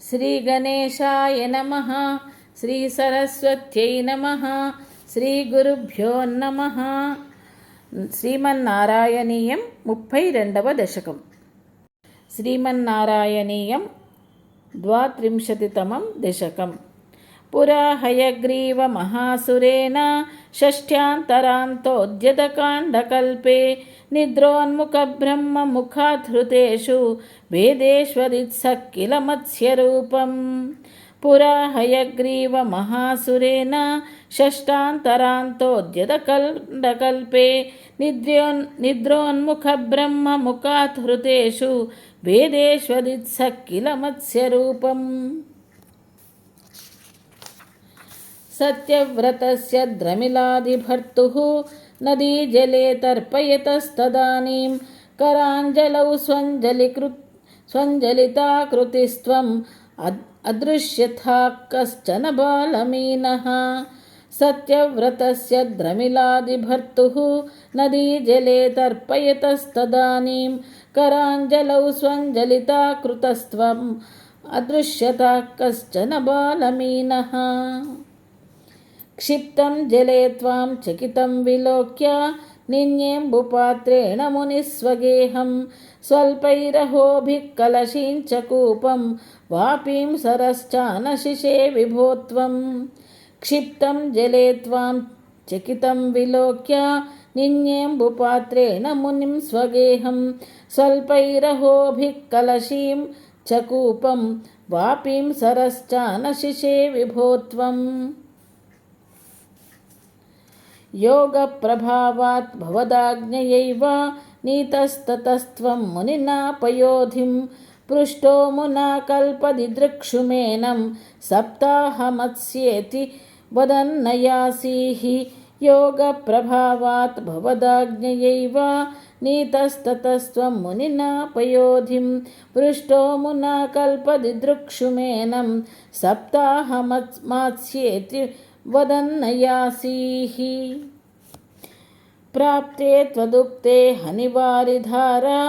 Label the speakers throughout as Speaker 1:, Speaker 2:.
Speaker 1: శ్రీగణేశాయ నమ శ్రీ సరస్వత్యై నమ శ్రీ గురుభ్యో నమ. శ్రీమన్నారాయణీయం ముప్పై రెండవ దశకం. శ్రీమన్నారాయణీయం ద్వాత్రింశతితమం దశకం. पुरा हयग्रीवमहासुरेण षष्ठ्यान्तरां तोद्यतकाण्डकल्पे निद्रोन्मुखब्रह्ममुखाधृतेषु भेदेष्वरित्सः किल मत्स्यरूपम् पुरा हयग्रीवमहासुरेण षष्टान्तरान्तोद्यतकण्डकल्पे निद्रोन् निद्रोन्मुखब्रह्ममुखाधृतेषु भेदेष्वदित्सः किल मत्स्यरूपम् सत्यव्रतस्य द्रमिलादिभर्तुः नदीजले तर्पयतस्तदानीं कराञ्जलौ स्वञ्जलिकृ स्वञ्जलिताकृतिस्त्वम् अद्, अदृश्यथा कश्चन बालमीनः। सत्यव्रतस्य द्रमिलादिभर्तुः नदीजले तर्पयतस्तदानीं कराञ्जलौ स्वञ्जलिताकृतस्त्वम् अदृश्यता कश्चन बालमीनः। क्षिप्तं जले त्वां चकितं विलोक्य निन्येम्बुपात्रेण मुनिस्वगेहं स्वल्पैरहोभिः कलशीं च कूपं वापीं सरश्चानशिषे विभो त्वं क्षिप्तं जले त्वां चकितं विलोक्य निन्येम्बुपात्रेण मुनिं स्वगेहं स्वल्पैरहोभिः कलशीं च कूपं वापीं सरश्चानशिषे विभो त्वम् योगप्रभावात् भवदाज्ञयैव नीतस्ततस्त्वं मुनिना पयोधिं पृष्टो मुना कल्पदिदृक्षुमेनं सप्ताहमत्स्येति वदन्नयासीः योगप्रभावात् भवदाज्ञयैव नीतस्ततस्त्वं मुनिना पयोधिं पृष्टो मुना कल्पदिदृक्षुमेनं सप्ताहमत्स्येति वदन्नयासीः प्राप्ते त्वदुक्ते हनिवारिधारा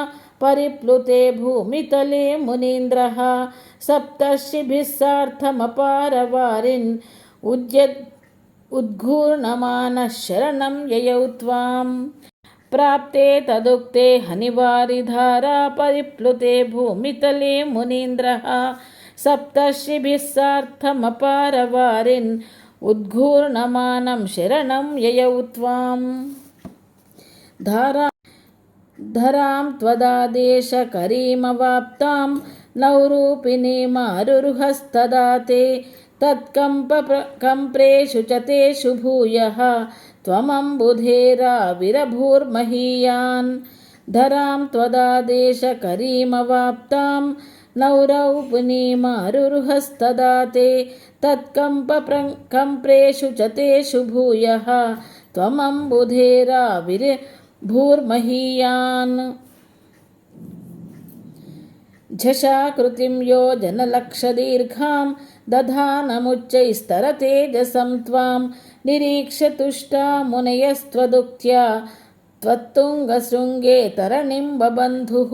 Speaker 1: परिप्लुते भूमितले मुनीन्द्रः सप्तर्षिभिः सार्धमपारवारिन् उद्यद् उद्घूर्णमानः शरणं ययौ त्वाम् प्राप्ते तदुक्ते हनिवारिधारा परिप्लुते भूमितले मुनीन्द्रः सप्तर्षिभिः सार्धमपारवारिन् उद्घूर्णमानं शरणं ययौ त्वां धारा धरां त्वदादेशकरीमवाप्तां नौरूपिणीमारुरुहस्तदा ते तत्कम्प्रेषु च तेषु भूयः त्वमम्बुधेराविरभूर्महीयान् धरां त्वदादेशकरीमवाप्तां नौरौपुनीमारुरुहस्तदा ते तत्कम्प्रेषु च तेषु भूयः त्वमम्बुधेराविर्भूर्महीयान् झषाकृतिं योजनलक्षदीर्घां दधानमुच्चैस्तरतेजसं त्वां निरीक्ष्य तुष्टा मुनयस्त्वदुक्त्या त्वत्तुङ्गशृङ्गे तरणिं बबन्धुः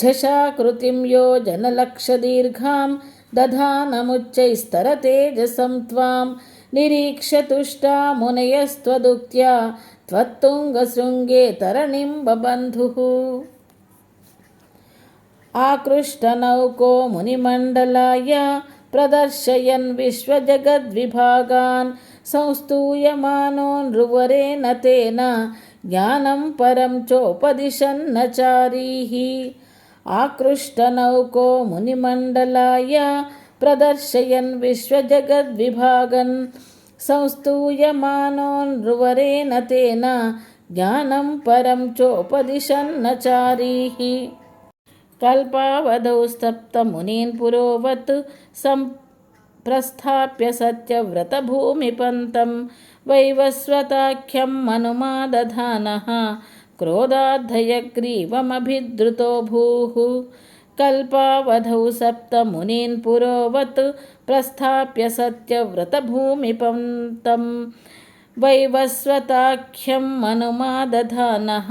Speaker 1: झषाकृतिं योजनलक्षदीर्घां दधानमुच्चैस्तरतेजसं त्वां निरीक्ष्य तुष्टा मुनयस्त्वदुक्त्या त्वत्तुङ्गशृङ्गे तरणिं बबन्धुः आकृष्टनौको मुनिमण्डलाय प्रदर्शयन् विश्वजगद्विभागान् संस्तूयमानो नृवरेण तेन ज्ञानं परं चोपदिशन्नचारीः आकृष्टनौको मुनिमण्डलाय प्रदर्शयन् विश्वजगद्विभागन् संस्तूयमानो नृवरेण तेन ज्ञानं परं चोपदिशन्नचारीः कल्पावधौ सप्तमुनीन् पुरोवत् सम्प्रस्थाप्य सत्यव्रतभूमिपन्तं वैवस्वताख्यं मनुमादधानः क्रोधाद्धयग्रीवमभिद्रुतो भूः कल्पावधौ सप्तमुनीन् पुरोवत् प्रस्थाप्य सत्यव्रतभूमिपन्तं वैवस्वताख्यं मनुमादधानः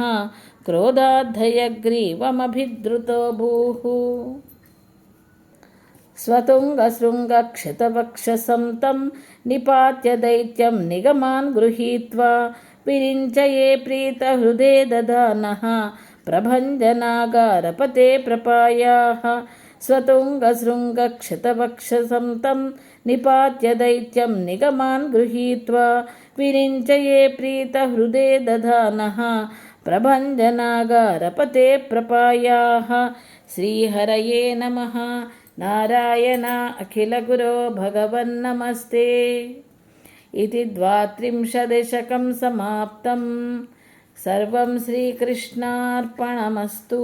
Speaker 1: क्रोधाद्धयग्रीवमभिद्रुतो भूः स्वतुङ्गशृङ्गक्षतवक्षसं तं निपात्य दैत्यं निगमान् गृहीत्वा विरिञ्चये प्रीतहृदे ददानः प्रभञ्जनागारपते प्रपायाः स्वतुङ्गशृङ्गक्षतवक्षसं तं निपात्य दैत्यं निगमान् गृहीत्वा विरिञ्चये प्रीतहृदे दधानः प्रभञ्जनागारपते प्रपायाः श्रीहरये नमः नारायण अखिलगुरो भगवन्नमस्ते इति द्वात्रिंशदशकं समाप्तं सर्वं श्रीकृष्णार्पणमस्तु